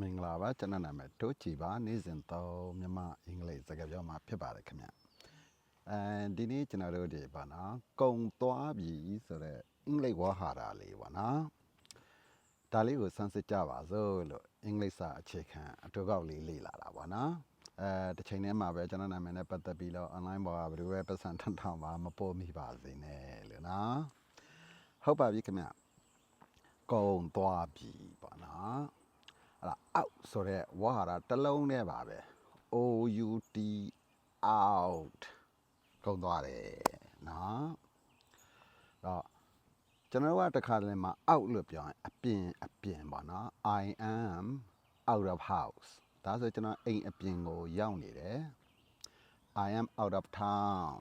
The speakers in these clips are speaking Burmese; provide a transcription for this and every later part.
မင်္ဂလာပါကျွန်တော်နာမည်တိုးချီပါနေ့စဉ်သုံးမြန်မာအင်္ဂလိပ်စကားပြောမှာဖြစ်ပါတယ်ခင်ဗျအဲဒီနေ့ကျွန်တော်တို့ဒီပါနော်ကုံသွားပြီဆိုတော့အင်္ဂလိပ်ဝါဟာရလေးပါနော်ဒါလေးကိုစမ်းစစ်ကြပါစို့လို့အင်္ဂလိပ်စာအခြေခံအတူကောက်လေးလေ့လာတာပါနော်အဲတစ်ချိန်တည်းမှာပဲကျွန်တော်နာမည်နဲ့ပတ်သက်ပြီးတော့ online ပေါ်ကဘယ်လိုပဲပတ်စံထန်ထောင်ပါမပေါ်မိပါစေနဲ့လို့နော်ဟုတ်ပါပြီခင်ဗျကုံသွားပြီပါနော် အဲ့ဒါအောက်ဆိုတော့ဝါဟာရတစ်လုံးနဲ့ပါပဲ O U T out ကုန်သွားတယ်နော်တော့ကျွန်တော်ကတခါတလေမှာ out လို့ပြောရင်အပြင်အပြင်ပါနော် I am out of house ဒါဆိုကျွန်တော်အိမ်အပြင်ကိုရောက်နေတယ် I am out of town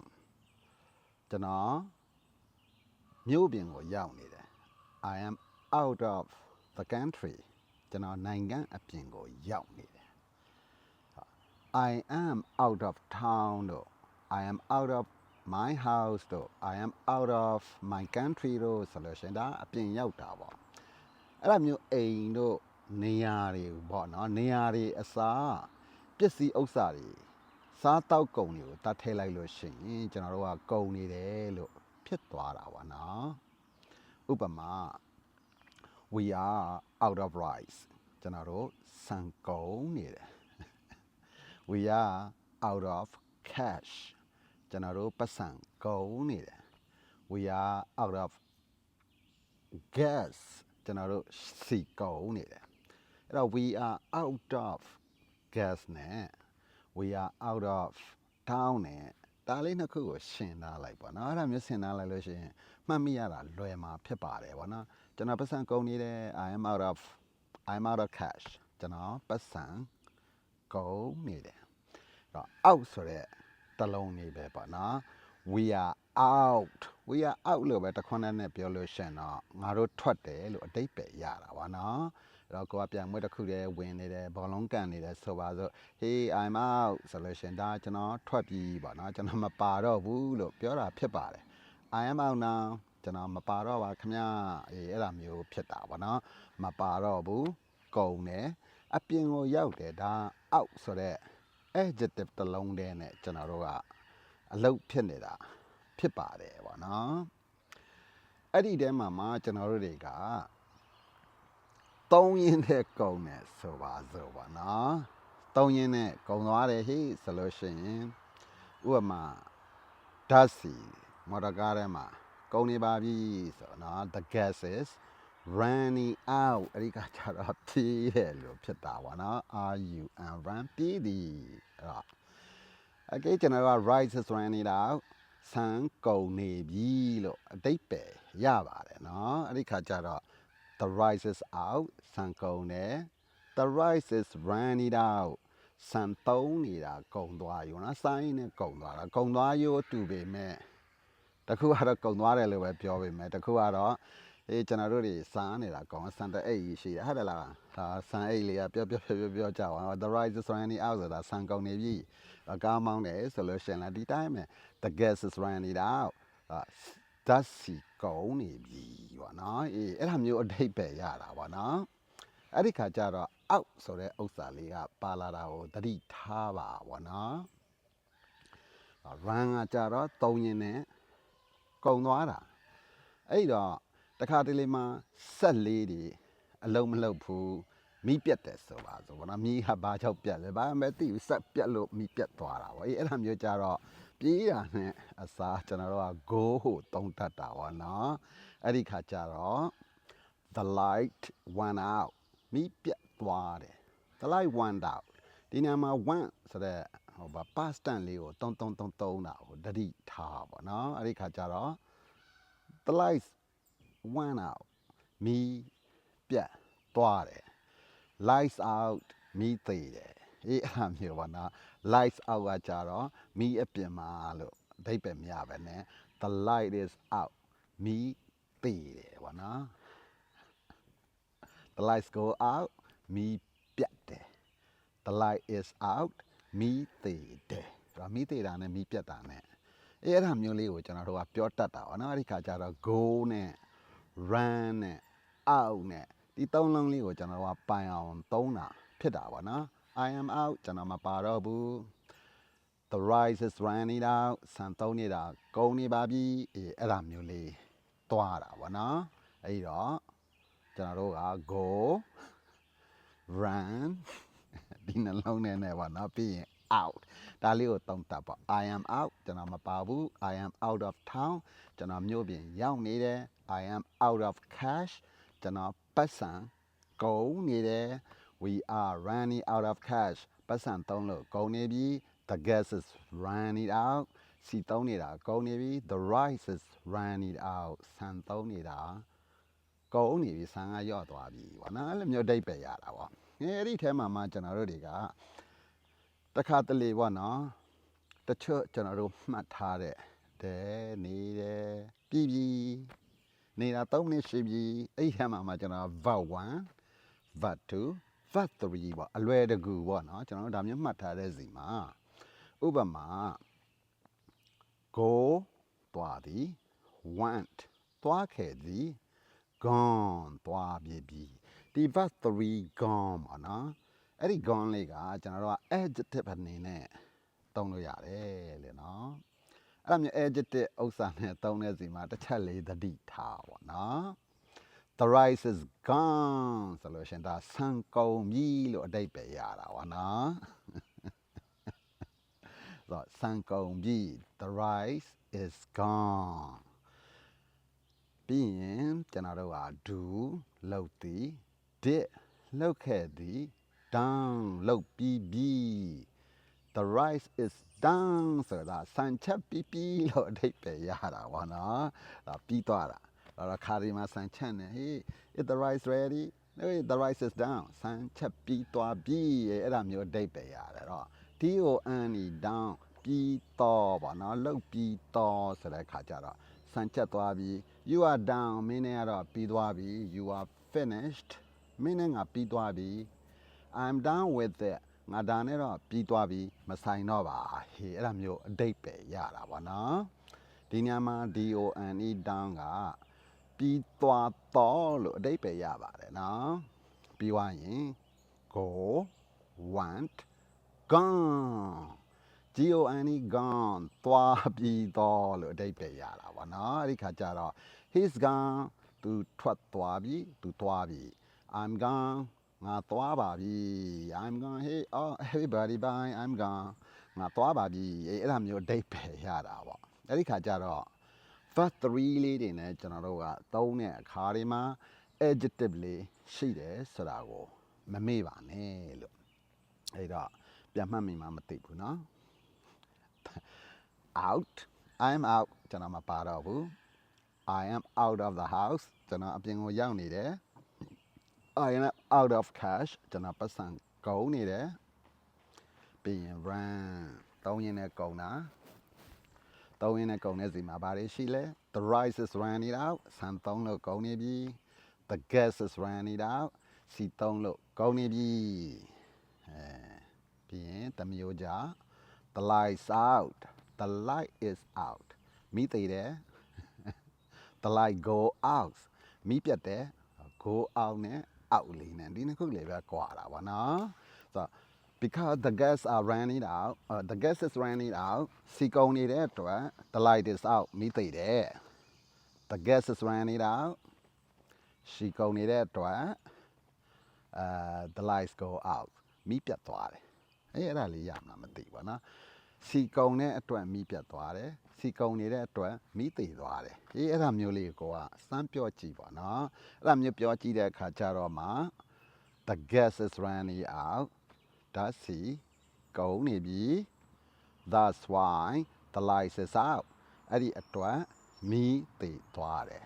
ကျွန်တော်မြို့ပြင်ကိုရောက်နေတယ် I am out of the country ကျွန်တော်နိုင်ငံအပြင်ကိုရောက်နေတယ် I am out of town တို့ I am out of my house တို့ I am out of my country တို့ဆိုလို့ရှရင်ဒါအပြင်ရောက်တာပေါ့အဲ့လိုမျိုးအိမ်တို့နေရာတွေပေါ့နော်နေရာတွေအစားပစ္စည်းဥစ္စာတွေစားတောက်ကုန်တွေကိုတတ်ထည့်လိုက်လို့ရှိရင်ကျွန်တော်တို့ကကုန်နေတယ်လို့ဖြစ်သွားတာပါနော်ဥပမာ we are out of rice ကျွန်တော်တို့စံကုန်နေတယ် we are out of cash ကျွန်တော်တို့ပတ်စံကုန်နေတယ် we are out of gas ကျွန်တော်တို့စီကုန်နေတယ်အဲ့တော့ we are out of gas နဲ့ we are out of town နဲ့ဒါလေးနှစ်ခုကိုရှင်းထားလိုက်ပါเนาะအဲ့ဒါမျိုးရှင်းထားလိုက်လို့ရှိရင်မှတ်မိရတာလွယ်မှာဖြစ်ပါတယ်ဗောနော် ကျွန်တော်ပတ်စံကုန်နေတယ် I am out of I'm out of cash ကျွန်တော်ပတ်စံကုန်နေတယ်အဲ့တော့ out ဆိုတဲ့တစ်လုံးနေပဲပေါ့နော် we are out we are out လို့ပဲတစ်ခွန်းနဲ့ပြောလို့ရှရင်တော့ငါတို့ထွက်တယ်လို့အတိတ်ပဲရတာပါနော်အဲ့တော့ကိုကပြန်မွေးတစ်ခုတည်းဝင်နေတယ်ဘောလုံးကန်နေတယ်ဆိုပါစို့ hey i'm out ဆိုလို့ရှရင်ဒါကျွန်တော်ထွက်ပြီပေါ့နော်ကျွန်တော်မပါတော့ဘူးလို့ပြောတာဖြစ်ပါတယ် I am out now ကျွန်တော်မပါတော့ပါခင်ဗျအေးအဲ့လိုမျိုးဖြစ်တာပေါ့နော်မပါတော့ဘူးကုန်တယ်အပြင်ကိုရောက်တယ်ဒါ out ဆိုတော့ adjective တစ်လုံးတည်းနဲ့ကျွန်တော်တို့ကအလုတ်ဖြစ်နေတာဖြစ်ပါတယ်ပေါ့နော်အဲ့ဒီတဲမှာမှကျွန်တော်တို့တွေကသုံးရင်းတဲ့ကုန်တယ်ဆိုပါစို့ပေါ့နော်သုံးရင်းနဲ့ကုန်သွားတယ်ဟိဆိုလို့ရှိရင်ဥပမာဓာတ်စီမော်တော်ကားထဲမှာ ကုန်နေပါပြီဆိုတော့နော် the gas is running out အဲ့ဒီကကြတော့ပြီးတယ်လို့ဖြစ်တာပါနော် are you and run ပြီးသည်အဲ့တော့ okay ကျွန်တော်က right is running out ဆန်းကုန်နေပြီလို့အတိတ်ပဲရပါတယ်နော်အဲ့ဒီခါကျတော့ the rice is out ဆန်းကုန်တယ် the rice is running out ဆန်းသုံးနေတာကုန်သွားရောနော်ဆိုင်းနဲ့ကုန်သွားတာကုန်သွားရောအတူပဲမဲ့ တခုကတော့ကုန်သွားတယ်လို့ပဲပြောပေမဲ့တခုကတော့အေးကျွန်တော်တို့တွေစားနေတာကောင်ဆန်တအိတ်ကြီးရှိတယ်ဟုတ်တယ်လားဒါဆန်အိတ်လေးကပြောပြောပြောပြောပြောကြပါတော့ the rice is running out ဆိုတာဆန်ကုန်နေပြီကားမောင်းတယ်ဆိုလို့ရှိရင်လည်းဒီတိုင်းပဲ the gas is running out ဓာတ်စီကုန်နေပြီပေါ့နော်အေးအဲ့ဒါမျိုးအတိတ်ပဲရတာပေါ့နော်အဲ့ဒီခါကျတော့ out ဆိုတဲ့ဥစ္စာလေးကပါလာတာကိုသတိထားပါပေါ့နော် run ကကြတော့သုံးရင်းနဲ့ ကုန်သွားတာအဲ့တော့တခါတလေမှာဆက်လေးတွေအလုံးမလုံးဘူးမိပြတ်တယ်ဆိုပါဆိုဘောနော်မိဟာဘာကြောင့်ပြတ်လဲဘာမှမသိဘူးဆက်ပြတ်လို့မိပြတ်သွားတာဗောအေးအဲ့ဒါမျိုးကြတော့ပြေးတာနဲ့အစားကျွန်တော်တို့က go ဟိုတုံးတတ်တာဗောနော်အဲ့ဒီခါကျတော့ the light went out မိပြတ်သွားတယ် the light went out ဒီနေရာမှာ went ဆိုတဲ့ ဟိုဘာ past tense လေးကိုတုံးတုံးတုံးတုံးတာကိုတတိထားပါနော်အဲ့ဒီခါကျတော့ the light went out မိပြတ်သွားတယ် lights out မိသေးတယ်အေးအဲ့လိုမျိုးပါနော် lights out ကကြတော့မိအပြင်မှာလို့အဓိပ္ပာယ်မရပဲね the light is out မိသေးတယ်ပေါ့နော် the lights go out မိပြတ်တယ် the light is out မိသေးတယ်ဒါမိသေးတာနဲ့မိပြတ်တာနဲ့အေးအဲ့ဒါမျိုးလေးကိုကျွန်တော်တို့ကပြောတတ်တာပေါ့နော်အဲ့ဒီခါကျတော့ go နဲ့ run နဲ့ out နဲ့ဒီသုံးလုံးလေးကိုကျွန်တော်တို့ကပိုင်အောင်သုံးတာဖြစ်တာပါနော် I am out ကျွန်တော်မပါတော့ဘူး the rice is running out စံသုံးနေတာကုန်နေပါပြီအေးအဲ့ဒါမျိုးလေးတွားတာဗောနော်အဲ့တော့ကျွန်တော်တို့က go run ဒီနှလုံးနဲ့နဲ့ဗောနော်ပြီးရင် out ဒါလေးကိုတုံးတက်ပေါ့ I am out ကျွန်တော်မပါဘူး I am out of town ကျွန်တော်မြို့ပြင်ရောက်နေတယ် I am out of cash ကျွန်တော်ပတ်စံကုန်နေတယ် we are running out of cash ပတ်စံသုံးလို့ကုန်နေပြီ the gas is running out စီသုံးနေတာကုန်နေပြီ the rice is running out ဆန်သုံးနေတာကုန်နေပြီဆန်ကရော့သွားပြီဗောနော်အဲ့လိုမျိုးအဓိပ္ပာယ်ရတာဗော ငယ်အဲ့ဒီထဲမှာမှကျွန်တော်တို့တွေကတစ်ခါတလေဗောနော်တချို့ကျွန်တော်တို့မှတ်ထားတဲ့တဲနေတယ်ပြည်ပြည်နေတာ3မိနစ်ရှိပြီအဲ့ဒီထဲမှာမှကျွန်တော် vote 1 VAT 2 VAT 3ပေါ့အလွယ်တကူပေါ့နော်ကျွန်တော်တို့ဒါမျိုးမှတ်ထားတဲ့စီမှာဥပမာ go သွားသည် want သွားခဲ့သည် gone သွားပြီပြီ ဒီ VAT 3 gone ပေါ့နော်အဲ့ဒီ gone လေးကကျွန်တော်တို့က adjective အနေနဲ့သုံးလို့ရတယ်လေနော်အဲ့ဒါမျိုး adjective ဥစ္စာနဲ့သုံးတဲ့စီမှာတစ်ချက်လေးသတိထားပေါ့နော် the rice is gone ဆိုလို့ရှရင်ဒါဆန်ကုန်ပြီလို့အတိတ်ပဲရတာပါနော်ဆိုတော့ဆန်ကုန်ပြီ the rice is gone ပြီးရင်ကျွန်တော်တို့က do လုပ်သည် did လုပ်ခဲ့သည် done လုပ်ပြီးပြီ the rice is done ဆိုတာဆန်ချက်ပြီးပြီလို့အဓိပ္ပာယ်ရတာပါနော်ဒါပြီးသွားတာအဲ့တော့ခါဒီမှာဆန်ချက်နေ hey is the rice ready no the rice is done ဆန်ချက်ပြီးသွားပြီအဲ့ဒါမျိုးအဓိပ္ပာယ်ရတယ်တော့ D O N E down ပြီးတော့ပါနော်လုတ်ပြီးတော့ဆိုတဲ့ခါကျတော့ဆန်ချက်သွားပြီ you are down မင်းနဲ့ကတော့ပြီးသွားပြီ you are finished မင်းနဲ့ငါပြီးသွားပြီ I'm done with it ငါဒါနဲ့တော့ပြီးသွားပြီမဆိုင်တော့ပါဟေးအဲ့ဒါမျိုးအတိတ်ပဲရတာပါနော်ဒီညမှာ DON E down ကပြီးသွားတော့လို့အတိတ်ပဲရပါတယ်နော်ပြီးသွားရင် go want gone GON E gone သွားပြီးတော့လို့အတိတ်ပဲရတာပါနော်အဲ့ဒီခါကျတော့ he's gone သူထွက်သွားပြီသူသွားပြီ I'm gone ငါသွားပါပြီ I'm gone hey oh everybody bye I'm gone ငါသွားပါပြီအဲ့အဲ့ဒါမျိုးအတိတ်ပဲရတာပေါ့အဲ့ဒီခါကျတော့ verb 3လေးတွေနဲ့ကျွန်တော်တို့ကသုံးတဲ့အခါတွေမှာ adjective လေးရှိတယ်ဆိုတာကိုမမေ့ပါနဲ့လို့အဲ့တော့ပြန်မှတ်မိမှမသိဘူးเนาะ out I'm out ကျွန်တော်မပါတော့ဘူး I am out of the house ကျွန်တော်အပြင်ကိုရောက်နေတယ် I am out of cash ကျွန်တော်ပတ်စံကုန်နေတယ်ပြီးရင် run တောင်းရင်လည်းကုန်တာတောင်းရင်လည်းကုန်တဲ့စီမှာဘာတွေရှိလဲ the rice is running out ဆန်သုံးလို့ကုန်နေပြီ the gas is running out စီသုံးလို့ကုန်နေပြီအဲပြီးရင်တမျိုးကြ the lights out the light is out မိသေးတယ် the light go out မိပြတ်တယ် go out နဲ့ out လေးနဲ့ဒီနှစ်ခုလေးပဲကွာတာပါနော်ဆိုတော့ because the gas are running out uh, the gas is running out စီကုန်နေတဲ့အတွက် the light is out မိသေးတယ် the gas is running out စီကုန်နေတဲ့အတွက်အဲ the lights go out မိပြတ်သွားတယ်အဲ့အဲ့ဒါလေးရမှာမသိဘူးနော်စီကုံတဲ့အတွက်မိပြတ်သွားတယ် စီကုံနေတဲ့အတွက်မိသေးသွားတယ်အေးအဲ့ဒါမျိုးလေးကိုကစမ်းပြောကြည့်ပါနော်အဲ့ဒါမျိုးပြောကြည့်တဲ့အခါကျတော့မှ the gas is running out ဒါစီကုံနေပြီ that's why the light is out အဲ့ဒီအတွက်မိသေးသွားတယ်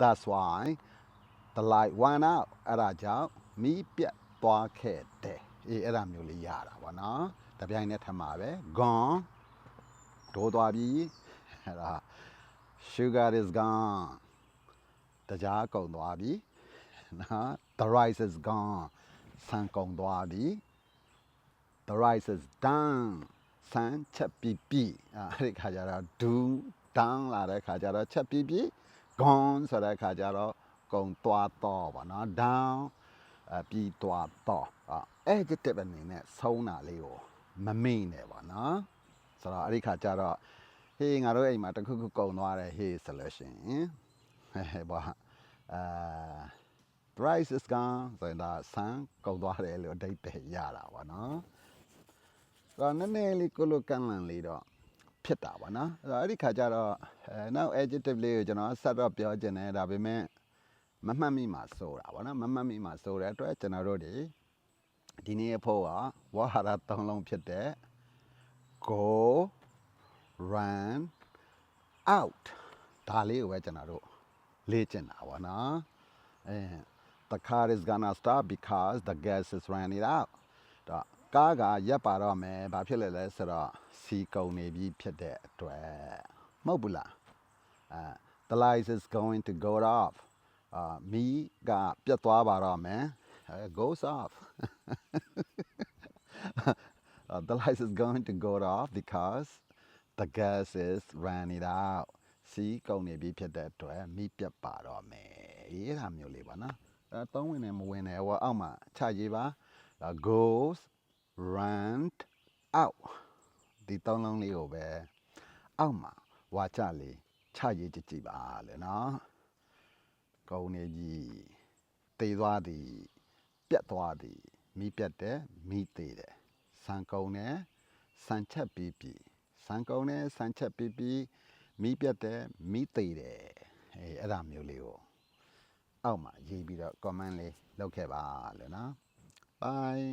that's why the light went out အဲ့ဒါကြောင့်မိပြတ်သွားခဲ့တယ်အေးအဲ့ဒါမျိုးလေးရတာဗောနော်တပြိုင်နက်ထပ်မှာပဲ gone ဒိုးသွားပြီ အဲ့ဒါ sugar is gone တကြားကုန်သွားပြီနော် the rice is gone ဆန်ကုန်သွားပြီ the rice is done ဆန်ချက်ပြီးပြီအဲ့ဒီခါကျတော့ do done လာတဲ့ခါကျတော့ချက်ပြီးပြီ gone ဆိုတဲ့ခါကျတော့ကုန်သွားတော့ဗောနော် down အပြီးသွားတော့အာ adjective အနေနဲ့ဆုံးတာလေးကိုမမေ့နဲ့ပေါ့နော်ဆိုတော့အဲ့ဒီခါကျတော့ဟေး ငါတို့အိမ်မှာတစ်ခုခုကုံသွားတယ်ဟေးဆိုလို့ရှိရင်ဟဲ့ဟဲ့ပေါ့အာ price is gone ဆိုရင်ဒါဆန်ကုံသွားတယ်လို့အဓိပ္ပာယ်ရတာပေါ့နော်ဆိုတော့နည်းနည်းလေးကိုလိုကန်လန်လေးတော့ဖြစ်တာပေါ့နော်အဲ့တော့အဲ့ဒီခါကျတော့အဲနောက် adjective လေးကိုကျွန်တော်ဆက်တော့ပြောခြင်းတယ်ဒါပေမဲ့မမှတ်မိမှဆိုတာဗောနော်မမှတ်မိမှဆိုတဲ့အတွက်ကျွန်တော်တို့ဒီဒီနေ့အဖို့ကဝါဟာရသုံးလုံးဖြစ်တဲ့ go run out ဒါလေးကိုပဲကျွန်တော်တို့လေ့ကျင့်တာဗောနော်အဲ the car is gonna stop because the gas is running out တော့ကားကရပ်ပါတော့မယ်ဘာဖြစ်လဲလဲဆိုတော့စီကုန်နေပြီဖြစ်တဲ့အတွက်မဟုတ်ဘူးလား uh, the light is going to go off အာမီးကပြတ်သွားပါတော့မယ် Uh, goes off uh, the light is going to go off because the gas is running out စီးကုန်နေပြီဖြစ်တဲ့အတွက်မီးပြတ်ပါတော့မယ်ရေးတာမျိုးလေးပါနော်အဲသုံးဝင်နေမဝင်နေဟောအောက်မှာခြရေးပါ Uh, goes run out ဒီသုံးလုံးလေးကိုပဲအောက်မှာဝါကြလေးခြရေးကြည့်ကြည့်ပါလေနော်ကုန်းနေကြီးတေသွားသည်ပြတ်သွားသည်မိပြတ်တယ်မိသေးတယ်စံကုန်းနဲ့စံချက်ပြီးပြီ စံကုန်းနဲ့စံချက်ပြီးပြီမိပြတ်တယ်မိသေးတယ်အဲအဲ့ဒါမျိုးလေးကိုအောက်မှာရေးပြီးတော့ comment လေးလုပ်ခဲ့ပါလို့နော် bye